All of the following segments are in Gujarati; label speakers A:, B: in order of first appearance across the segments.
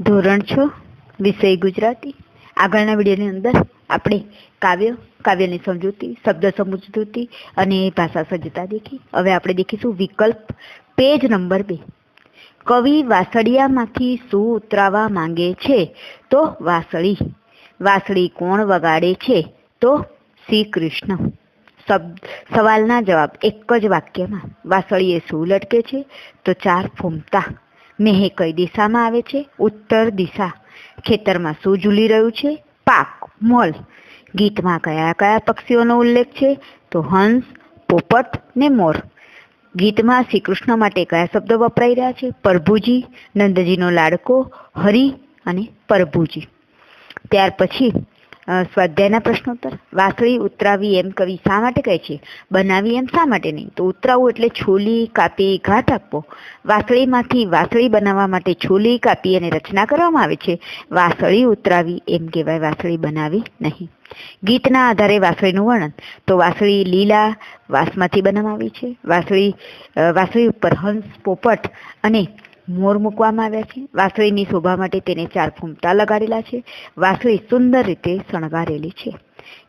A: ધોરણ છ, વિષય ગુજરાતી. આગળના વિડીયોની અંદર આપણે કાવ્ય, કાવ્યની સમજૂતી, શબ્દ સમજૂતી અને ભાષા સજ્જતા દેખી. હવે આપણે દેખીશું વિકલ્પ પેજ નંબર બે. કવિ વાસળિયામાંથી શું ઉતરાવા માંગે છે? તો વાસળી. વાસળી કોણ વગાડે છે? તો શ્રી કૃષ્ણ. શબ્દ સવાલના જવાબ એક જ વાક્યમાં. વાસળીએ શું લટકે છે? તો ચાર ફૂમતા. મેહે કઈ દિશામાં આવે છે? ઉત્તર દિશા. ખેતરમાં શું ઝૂલી રહ્યું છે? પાક, મોલ. ગીતમાં કયા કયા પક્ષીઓનો ઉલ્લેખ છે? તો હંસ, પોપટ ને મોર. ગીતમાં શ્રી કૃષ્ણ માટે કયા શબ્દો વપરાઈ રહ્યા છે? પ્રભુજી, નંદજીનો લાડકો, હરિ અને પ્રભુજી. ત્યાર પછી સ્વાધ્યાયના પ્રશ્નોત્તર. વાસળી ઉતરાવી એમ કવિ શા માટે કહે છે? બનાવી એમ શા માટે નહીં? તો ઉતરાવવું એટલે છોલી, કાપી, ઘાટ આપવો. વાસળીમાંથી વાસળી બનાવવા માટે છોલી, કાપી અને રચના કરવામાં આવે છે. વાસળી ઉતરાવી એમ કહેવાય, વાસળી બનાવી નહીં. ગીતના આધારે વાસળીનું વર્ણન. તો વાસળી લીલા વાંસમાંથી આવી છે. વાસળી વાસળી ઉપર હંસ, પોપટ અને મોર મૂકવામાં આવ્યા છે. વાસળીની શોભા માટે તેને ચાર ફૂમતા લગાડેલા છે. વાસળી સુંદર રીતે શણગારેલી છે.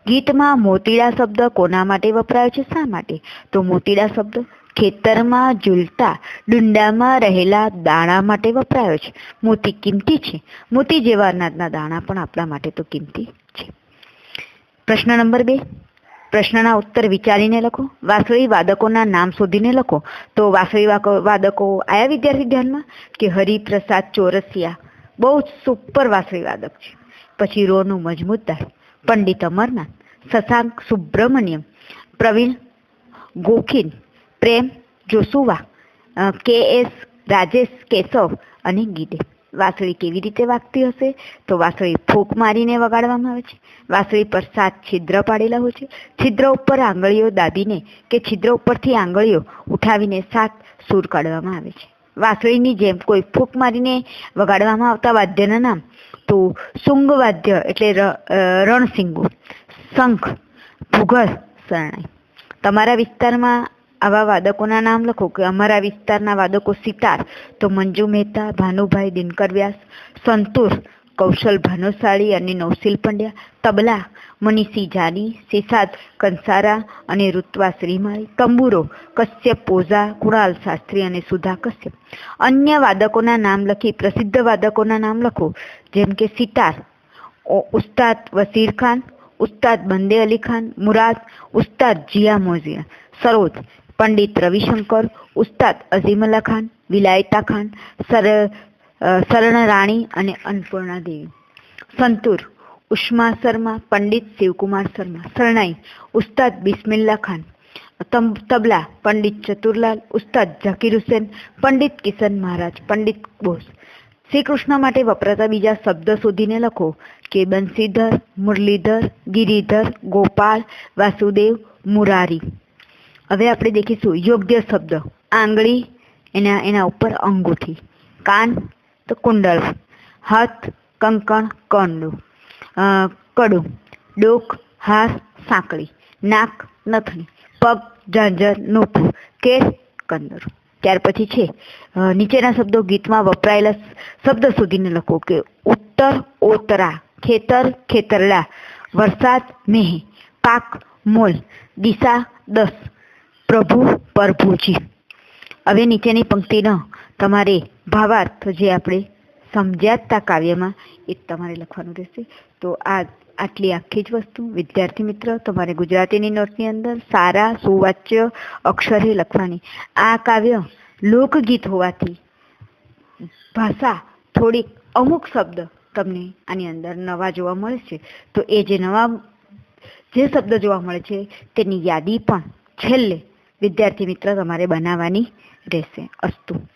A: ગીતમાં મોતીડા શબ્દ કોના માટે વપરાયો છે? શા માટે? તો મોતીડા શબ્દ ખેતરમાં ઝૂલતા ડુંડામાં રહેલા દાણા માટે વપરાયો છે. મોતી કિંમતી છે. મોતી જેવા અનાજના દાણા પણ આપણા માટે તો કિંમતી છે. પ્રશ્ન નંબર બે. પ્રશ્નના ઉત્તર વિચારીને લખો. વાસળી વાદકોના નામ શોધીને લખો. તો વાસળી વાદકો આયા વિદ્યાર્થી ધ્યાનમાં? કે હરિપ્રસાદ ચોરસિયા. બહુ જ સુપર વાસળી વાદક છે. પછી રોનું મજમૂતદાર પંડિત અમરનાથ. શશાંક સુબ્રમણ્યમ. પ્રવીણ ગોખીન. પ્રેમ જોસુવા. કે એસ, રાજેશ કેશવ અને ગીડે વાસળી કેવી રીતે વાગતી હશે? તો વાસળી ફૂંક મારીને વગાડવામાં આવે છે. વાસળી પર સાત છિદ્ર પાડેલા હોય છે. છિદ્ર ઉપર આંગળીઓ દાબીને કે છિદ્ર ઉપરથી આંગળીઓ ઉઠાવીને સાત સૂર કાઢવામાં આવે છે. વાસળીની જેમ કોઈ ફૂંક મારીને વગાડવામાં આવતા વાદ્યના નામ તો શુંગ વાદ્ય એટલે રણસિંગુ, શંખ ભૂગલ શરણાઈ. તમારા વિસ્તારમાં આવા વાદકોના નામ લખો કે અમારા વિસ્તારના વાદકો સિતાર. તો મંજુ મહેતા, ભાનુભાઈ, દિનકર વ્યાસ, સંતૂર, કૌશલ ભાનુશાળી અને નવશીલ પંડ્યા, તબલા, મનીષી જાની, શેષાદ કંસારા અને ઋત્વા શ્રીમાળી, તંબુરો, કશ્યપ પોઝા, કુણાલ શાસ્ત્રી અને સુધા કશ્યપ. અન્ય વાદકોના નામ લખી પ્રસિદ્ધ વાદકોના નામ લખો, જેમ કે સિતાર ઉસ્તાદ વસીર ખાન, ઉસ્તાદ બંદે અલી ખાન, મુરાદ, ઉસ્તાદ જિયા મોઝિયા. સરોજ પંડિત રવિશંકર ઉસ્તાદ અઝીમલ્લા ખાન વિલાયતા ખાન સર અ, શરણ રાણી અને અન્નપૂર્ણા દેવી. સંતુર ઉષ્મા શર્મા પંડિત શિવકુમાર શર્મા. શરણાઈ ઉસ્તાદ બિસ્મિલ્લા ખાન. તબલા પંડિત ચતુરલાલ ઉસ્તાદ ઝકીર હુસેન પંડિત કિશન મહારાજ પંડિત બોસ શ્રી કૃષ્ણ માટે વપરાતા બીજા શબ્દ શોધીને લખો. કે બંસીધર મુરલીધર ગિરિધર ગોપાલ વાસુદેવ મુરારી. હવે આપણે દેખીશું યોગ્ય શબ્દ. આંગળી એના એના ઉપર અંગૂઠી. કાન તો કુંડળ. હાથ કંકણ કંડું. કડું. ડોક હાર સાંકળી. નાક નથણી. પગ ઝાંઝર નોખું કેસ કંદર. ત્યાર પછી છે નીચેના શબ્દો ગીતમાં વપરાયેલા શબ્દ શોધીને લખો કે ઉત્તર ઓતરા, ખેતર ખેતરડા, વરસાદ મેહ, પાક મોલ, દિશા દસ. પ્રભુ પ્રભુજી હવે નીચેની પંક્તિનો તમારે ભાવાર્થ જે આપણે સમજ્યા કાવ્યમાં એ તમારે લખવાનું રહેશે. તો આ આટલી આખી જ વસ્તુ. વિદ્યાર્થી મિત્ર, તમારે ગુજરાતીની નોટની અંદર સારા સુવાચ્ય અક્ષરે લખવાની. આ કાવ્ય લોકગીત હોવાથી ભાષા થોડીક અમુક શબ્દ તમને આની અંદર નવા જોવા મળે છે તો એ જે નવા જે શબ્દ જોવા મળે છે, તેની યાદી પણ છેલ્લે વિદ્યાર્થી મિત્ર તમારે બનાવવાની રહેશે અસ્તુ.